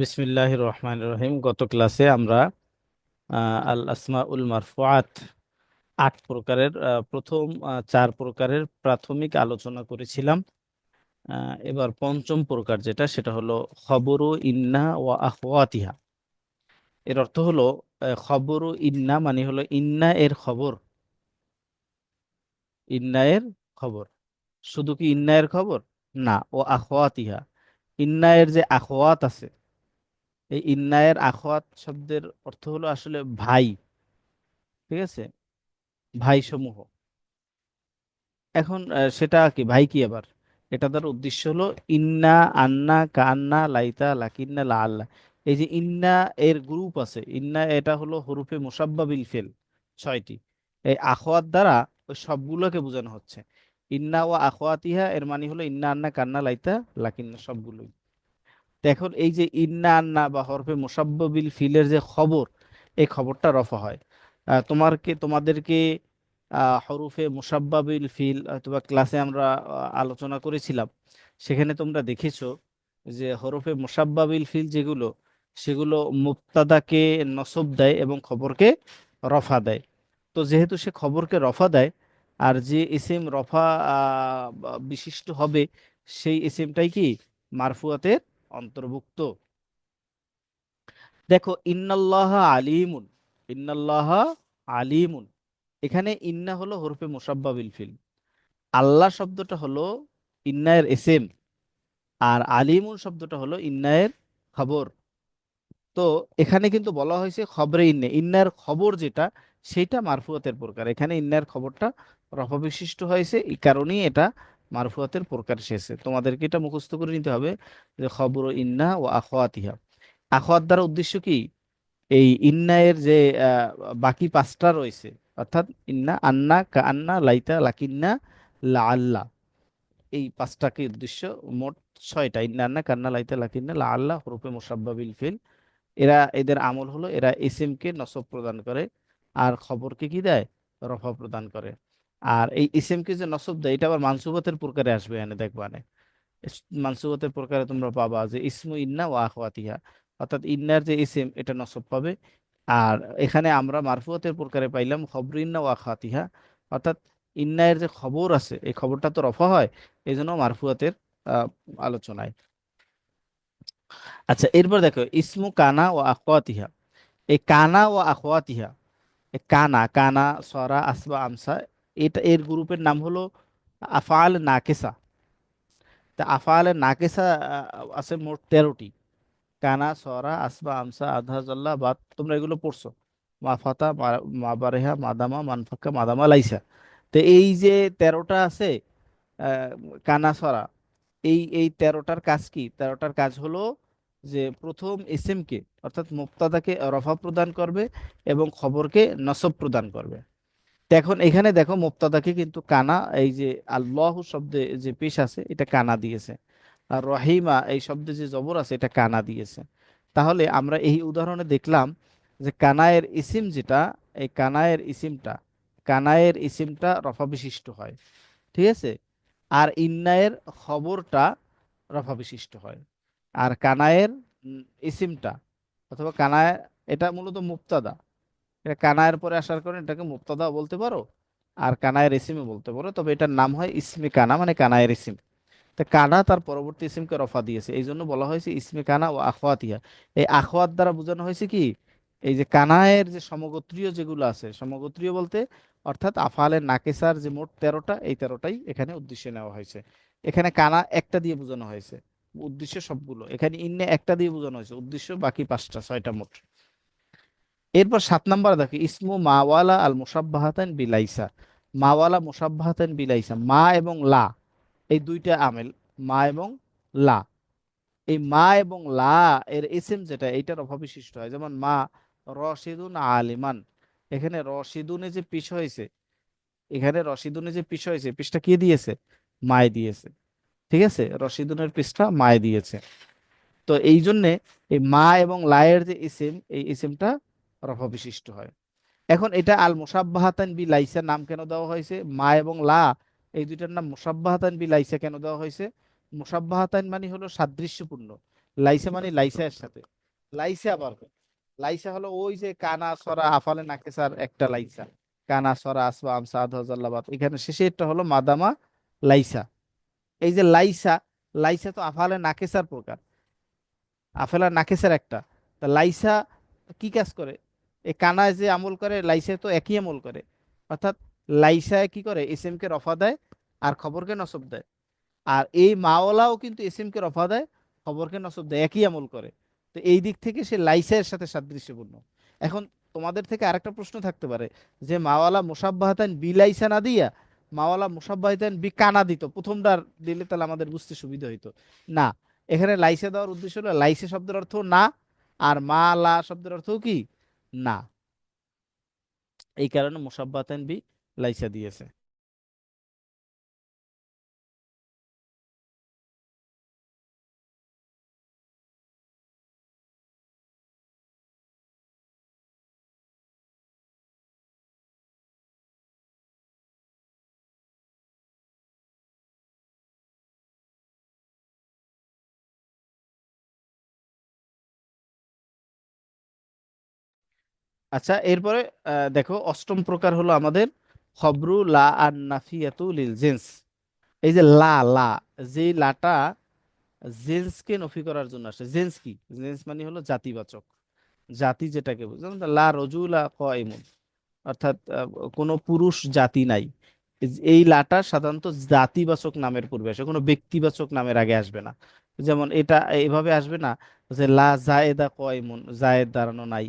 বিসমিল্লাহ রহমান রহিম। গত ক্লাসে আমরা আল আসমা উল মারফুআত আট প্রকারের প্রথম চার প্রকারের প্রাথমিক আলোচনা করেছিলাম। এবার পঞ্চম প্রকার যেটা, সেটা হলো খবরু ইন্না ওয়া আখওয়াতিহা। এর অর্থ হলো খবরু ইন্না মানে হলো ইন্না এর খবর। ইন্না এর খবর। শুধু কি ইন্না এর খবর? না ও আখওয়াতিহা। ইন্না এর যে আখওয়াত আছে, এই ইন্নায়ের আখওয়াত শব্দের অর্থ হলো আসলে ভাই, ঠিক আছে? ভাই সমূহ এখন সেটা কি, ভাই কি আবার? এটা তার উদ্দেশ্য হলো ইন্না আন্না কান্না লাইতা লাকিন্না লা আল্লাহ এই যে ইন্না এর গ্রুপ আছে, ইন্না এটা হলো হরুফে মুসাব্বাবিল ফেল ছয়টি। এই আখওয়াত দ্বারা ওই সবগুলোকে বোঝানো হচ্ছে। ইন্না ও আখওয়াতিহা এর মানে হলো ইন্না আন্না কান্না লাইতা লাকিন্না সবগুলোই। এখন এই যে ইন্না আন্না বা হরফে মুসাব্বাবিল ফিলের যে খবর, এই খবরটা রফা হয়। তোমারকে, তোমাদেরকে হরফে মুসাব্বাবিল ফিল অথবা ক্লাসে আমরা আলোচনা করেছিলাম। সেখানে তোমরা দেখেছ যে হরফে মুসাব্বাবিল ফিল যেগুলো, সেগুলো মুবতাদাকে নসব দেয় এবং খবরকে রফা দেয়। তো যেহেতু সে খবরকে রফা দেয় আর যে ইসিম রফা বিশিষ্ট হবে, সেই ইসিমটাই কি? মারফুয়াতের অন্তর্ভুক্ত। দেখো, ইন্নাল্লাহ আলিমুন ইন্নাল্লাহ আলিমুন। এখানে ইন্না হলো হরফে মুসাব্বাবিল বিলফিল আল্লাহ শব্দটা হলো ইন্নায়ের এসেম আর আলিমুন শব্দটা হলো ইন্নায়ের খবর। তো এখানে কিন্তু বলা হয়েছে খবরে ইন্নে ইন্নার খবর যেটা, সেটা মারফুয়াতের প্রকার। এখানে ইন্নার খবরটা রফা বিশিষ্ট হয়েছে, এই কারণেই এটা মারফুয়াতের প্রকার শেষে তোমাদেরকে এটা মুখস্থ করে নিতে হবে যে খবর ইন্না ও আখওয়াতিহা। আখোয়াত দ্বারা উদ্দেশ্য কি? এই ইন্নায়ের যে বাকি পাঁচটা রয়েছে, অর্থাৎ ইন্না আন্না, কা আন্না, লাইতা, লাকিন্না লা আল্লাহ এই পাঁচটাকে উদ্দেশ্য মোট ছয়টা, ইন্না আন্না কান্না লাইতা, লাকিন্না লা আল্লাহ হরফে মুসাব্বাবিল ফিল। এরা, এদের আমল হলো, এরা ইসিম কে নসব প্রদান করে, আর খবরকে কি দেয়? রফা প্রদান করে। আর এই ইসিম কে যে নসব দেয়, এটা আবার মানসুবতের প্রকারে আসবে, এনে দেখবা নে। মানসুবতের প্রকারে তোমরা পাবা যে ইসমু ইন্না ও আখওয়াতিহা। অর্থাৎ ইন্নার যে ইসিম এটা নসব পাবে। আর এখানে আমরা মারফুয়াতের প্রকারে পাইলাম খবর ইন্না ও আখওয়াতিহা। অর্থাৎ ইন্নায়ের যে খবর আছে, এই খবরটা তো রফা হয় এই জন্য মারফুয়াতের আলোচনায়। আচ্ছা এরপর দেখো, ইসমু কানা ও আখওয়াতিহা। এই কানা ও আখওয়াতিহা কানা কানা, সরা, আসবা, আমসা এটা এর গ্রুপের নাম হলো আফআল নাকেসা। তা আফআল নাকেসা আছে মোট তেরোটি। কানা, সরা, আসবা, আমসা আধাজাল্লাহ বাত, তোমরা এগুলো পড়ছো। মাফাতা মা- বারেহা, মাদামা, মানফাক্কা, মাদামা, লাইসা। তো এই যে তেরোটা আছে কানা, সরা, এই এই তেরোটার কাজ কি? তেরোটার কাজ হলো যে প্রথম এসএমকে, অর্থাৎ মুক্তাদাকে রফা প্রদান করবে এবং খবরকে নসব প্রদান করবে। এখন এখানে দেখো মুক্তাদাকে কিন্তু কানা, এই যে আল্লাহ শব্দে যে পেশ আছে, এটা কানা দিয়েছে। আর রহিমা, এই শব্দে যে জবর আছে, এটা কানা দিয়েছে। তাহলে আমরা এই উদাহরণে দেখলাম যে কানায়ের ইসিম যেটা, এই কানায়ের ইসিমটা কানায়ের ইসিমটা রফা বিশিষ্ট হয়, ঠিক আছে? আর ইন্নায়ের খবরটা রফা বিশিষ্ট হয়। আর কানায়ের ইসিমটা, অথবা কানায়, এটা মূলত মুক্তাদা। এটা কানায়ের পরে আসার কারণে এটাকে মুক্তাদা বলতে পারো আর কানায়ের ইসিমে বলতে পারো। তবে এটার নাম হয় ইসমে কানা মানে কানায়ের ইসিম। তো কানা তার পরবর্তী ইসিমকে রফা দিয়েছে। এই জন্য বলা হয়েছে ইসমে কানা ও আখওয়াতিহা এই আখওয়াত দ্বারা বোঝানো হয়েছে কি? এই যে কানায়ের যে সমগোত্রীয় যেগুলো আছে, সমগোত্রীয় বলতে অর্থাৎ আফালের নাকেসার যে মোট তেরোটা, এই তেরোটাই এখানে উদ্দেশ্যে নেওয়া হয়েছে। এখানে কানা একটা দিয়ে বোঝানো হয়েছে, উদ্দেশ্য সবগুলো। এখানে ইন্নে একটা দিয়ে বোঝানো হয়েছে, উদ্দেশ্য বাকি পাঁচটা, ছয়টা মোট। এরপর সাত নাম্বার দেখো, ইসমু মাওয়ালা আল মুসাব্বাহাতান বিলাইসা। মাওয়ালা মুসাব্বাহাতান বিলাইসা। মা এবং লা, এই দুইটা আমেল। মা এবং লা। এই মা এবং লা এর ইসিম যেটা, এইটার অভাববিশিষ্ট হয়। যেমন মা, রশিদুন আলিমান। এখানে রশিদুনে যে পিস হয়েছে, এখানে রশিদুনে যে পিস হয়েছে, পিসটা কে দিয়েছে? মায় দিয়েছে। ঠিক আছে? রশিদুনের পিসটা মায় দিয়েছে। তো এই জন্যে এই মা এবং লায়ের যে ইসিম এই ইসিমটা রফা বিশিষ্ট হয়। এখন এটা আল মুসাব্বাহাতান বি লাইসা নাম কেন দেওয়া হয়েছে? মা এবং লা, এই দুইটার নাম মুসাব্বাহাতান বি লাইসা কেন দেওয়া হয়েছে? মুসাব্বাহাতান মানে হলো সাদৃশ্যপূর্ণ। লাইসা মানে লাইসা এর সাথে। লাইসা আবার লাইসা হলো ওই যে কানা, সরা, আফালে, নাকেসার একটা লাইসা। কানা, সরা, আসবা, আমসা আদহাজাল্লাবাদ এখানে শেষেরটা হলো মাদামা লাইসা। এই যে লাইসা লাইসা তো আফালে, নাকেসার প্রকার। আফেলা নাকেসার একটা। তা লাইসা কি কাজ করে? এই কানায় যে আমল করে লাইসায় তো একই আমল করে। অর্থাৎ লাইসায় কি করে? এস এম কে রফা দেয় আর খবরকে নসব দেয়। আর এই মাওলাও কিন্তু এস এম কে রফা দেয়, খবরকে নসব দেয়, একই আমল করে। তো এই দিক থেকে সে লাইসায়ের সাথে সাদৃশ্যপূর্ণ। এখন তোমাদের থেকে আরেকটা প্রশ্ন থাকতে পারে যে মাওয়ালা মুসাব্বাহাতান বি লাইসা না দিয়া, মাওয়ালা মুসাব্বাহাতান বি কানা দিত। প্রথমটার দিলে তাহলে আমাদের বুঝতে সুবিধা হইতো। না, এখানে লাইসে দেওয়ার উদ্দেশ্য হলো, লাইসে শব্দের অর্থ না, আর মা লা শব্দের অর্থ কি? না। এই কারণে মুসাব্বাতান বি লাইসা দিয়েছে। আচ্ছা এরপরে দেখো, অষ্টম প্রকার হলো আমাদের খবরু লা আর নাফিয়াতু লিল জিন্স। এই যে লা লা যে লাটা জেন্সকে নফি করার জন্য আসে। জেন্স কি? জেন্স মানে হলো জাতিবাচক। জাতি যেটাকে বোঝায় যেমন লা রজুলা কয়মুন অর্থাৎ কোনো পুরুষ জাতি নাই। এই লাটা সাধারণত জাতিবাচক নামের পূর্বে আসে, কোনো ব্যক্তিবাচক নামের আগে আসবে না। যেমন এটা এভাবে আসবে না যে লা জায়েদা কয়মুন জায়েদ দাঁড়ানো নাই।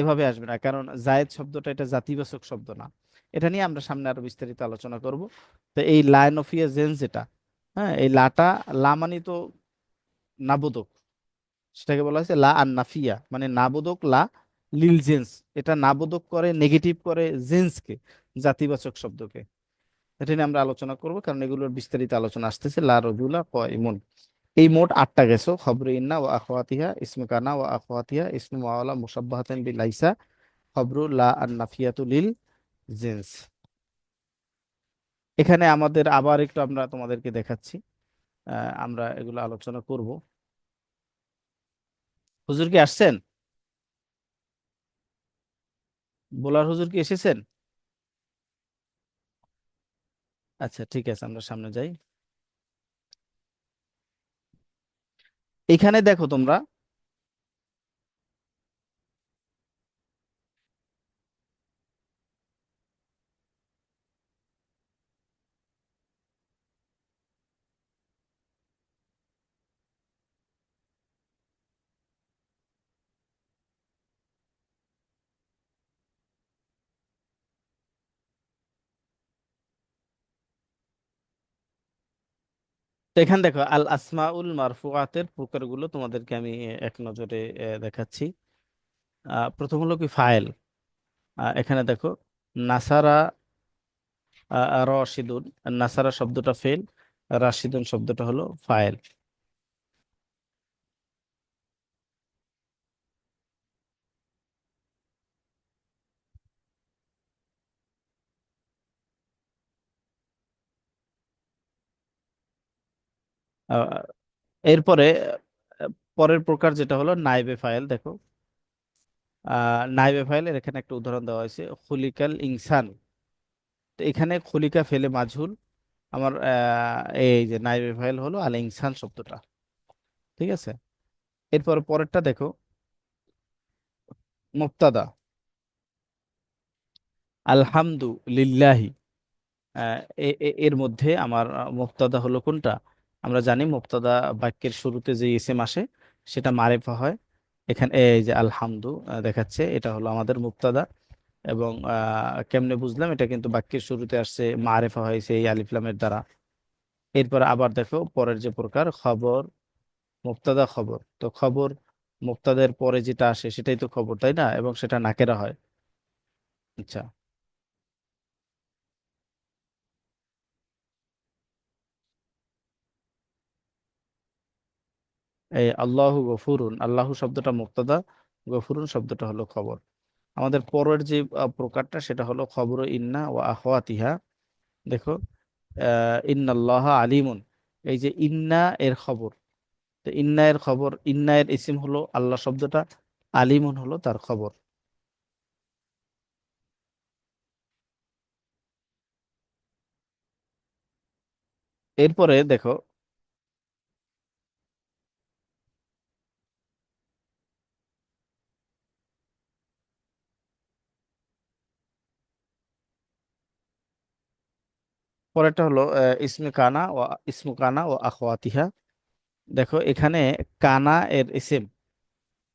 এভাবে আসবে না। কারণ জায়েদ শব্দটা এটা জাতিবাচক শব্দ না। এটা নিয়ে আমরা সামনে আরও বিস্তারিত আলোচনা করব। তো এই লাইন লায়নফিয়া জেন্স যেটা হ্যাঁ এই লাটা লা মানে তো নাবোধক সেটাকে বলা হয়েছে লা আর নাফিয়া মানে নাবোধক লা লিল জেন্স এটা নাবোধক করে নেগেটিভ করে জেন্সকে জাতিবাচক শব্দকে। এটা নিয়ে আমরা আলোচনা করব, কারণ এগুলোর বিস্তারিত আলোচনা আসতেছে লা রজুলা কয়মুন এই মোট আটটা গেছো। খবর ইন্না ও আখওয়াতিহা, ইসমে কানা ও আখওয়াতিহা, ইসমে মাওয়ালা মুসাব্বাহাতান বি লাইসা, খবরু লা আর নাফিয়াতু লিল জেন্স। এখানে আমাদের আবার একটু আমরা তোমাদেরকে দেখাচ্ছি। আমরা এগুলো আলোচনা করব। হুজুর কি আসছেন? বোলার হুজুর কি এসেছেন? আচ্ছা ঠিক আছে, আমরা সামনে যাই। এখানে দেখো তোমরা তো এখানে দেখো আল আসমাউল মারফুয়াতের প্রকারগুলো তোমাদেরকে আমি এক নজরে দেখাচ্ছি। প্রথম হলো কি ফাইল? এখানে দেখো, নাসারা রশিদুন, নাসারা শব্দটা ফেল, রাশিদুন শব্দটা হলো ফাইল। এরপরে পরের প্রকার যেটা হলো নাইবে ফাইল দেখো। নাইবে ফাইলের এখানে একটা উদাহরণ দেওয়া হয়েছে খুলিকাল ইনসান। তো এখানে খুলিকা ফেলে মাজহুল। আমার এই যে নাইবে ফাইল হলো আল ইনসান শব্দটা। ঠিক আছে? এরপর পরেরটা দেখো। আহ, এ- এ- এর মধ্যে আমার আহ, মুবতাদা হলো কোনটা? আমরা জানি মুবতাদা বাক্যের শুরুতে যে ইসেম আসে, সেটা মারেফা হয়। এখানে এই যে আলহামদু দেখাচ্ছে, এটা হলো আমাদের মুবতাদা। এবং কেমনে বুঝলাম, এটা কিন্তু বাক্যের শুরুতে আসছে, মারেফা হয়েছে এই আলিফলামের দ্বারা। এরপর আবার দেখো, পরের যে প্রকার, খবর, মুবতাদা খবর। তো খবর মুক্তাদের পরে যেটা আসে, সেটাই তো খবর, তাই না? এবং সেটা নাকেরা হয়। আচ্ছা। আল্লাহু গফুরুন, আল্লাহু শব্দটা মুবতাদা গফুরুন শব্দটা হলো খবর। আমাদের পরের যে প্রকারটা সেটা হলো খবর ইন্না ও আখওয়াতিহা দেখো ইন্নাল্লাহ আলিমুন। এই যে ইন্না এর খবর, তো ইন্না এর খবর ইন্নায়ের ইসিম হলো আল্লাহ শব্দটা, আলিমুন হলো তার খবর। এরপরে দেখো পরেরটা হলো ইসমে কানা ও ইসমু কানা ও আখওয়াতিহা। দেখো, এখানে কানা এর এসেম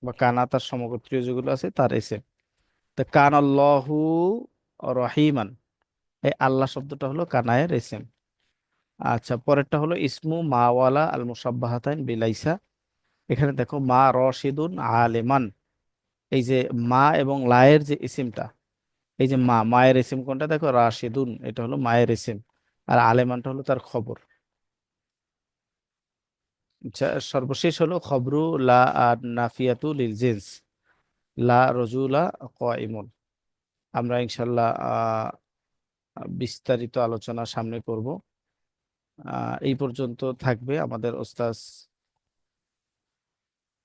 বা কানা তার সমগোত্রীয় যেগুলো আছে, তার এসেম। তো কান আল্লাহু রহিমান, এই আল্লাহ শব্দটা হলো কানায়ের এসেম। আচ্ছা পরেরটা হলো ইসমু মাওয়ালা আল মুসাব্বাহাতাইন বিলাইসা। এখানে দেখো, মা রশিদুন আলেমান। এই যে মা এবং লায়ের যে ইসিমটা এই যে মা, মায়ের ইসিম কোনটা? দেখো, রাশিদুন, এটা হলো মায়ের ইসিম আর আলেমানটা হলো তার খবর। আচ্ছা সর্বশেষ হলো খবরু লা আর নাফিয়াতু লিল জিন্স, লা রজুলা আমরা ইনশাল্লাহ বিস্তারিত আলোচনা সামনে করব এই পর্যন্ত থাকবে আমাদের ওস্তাজ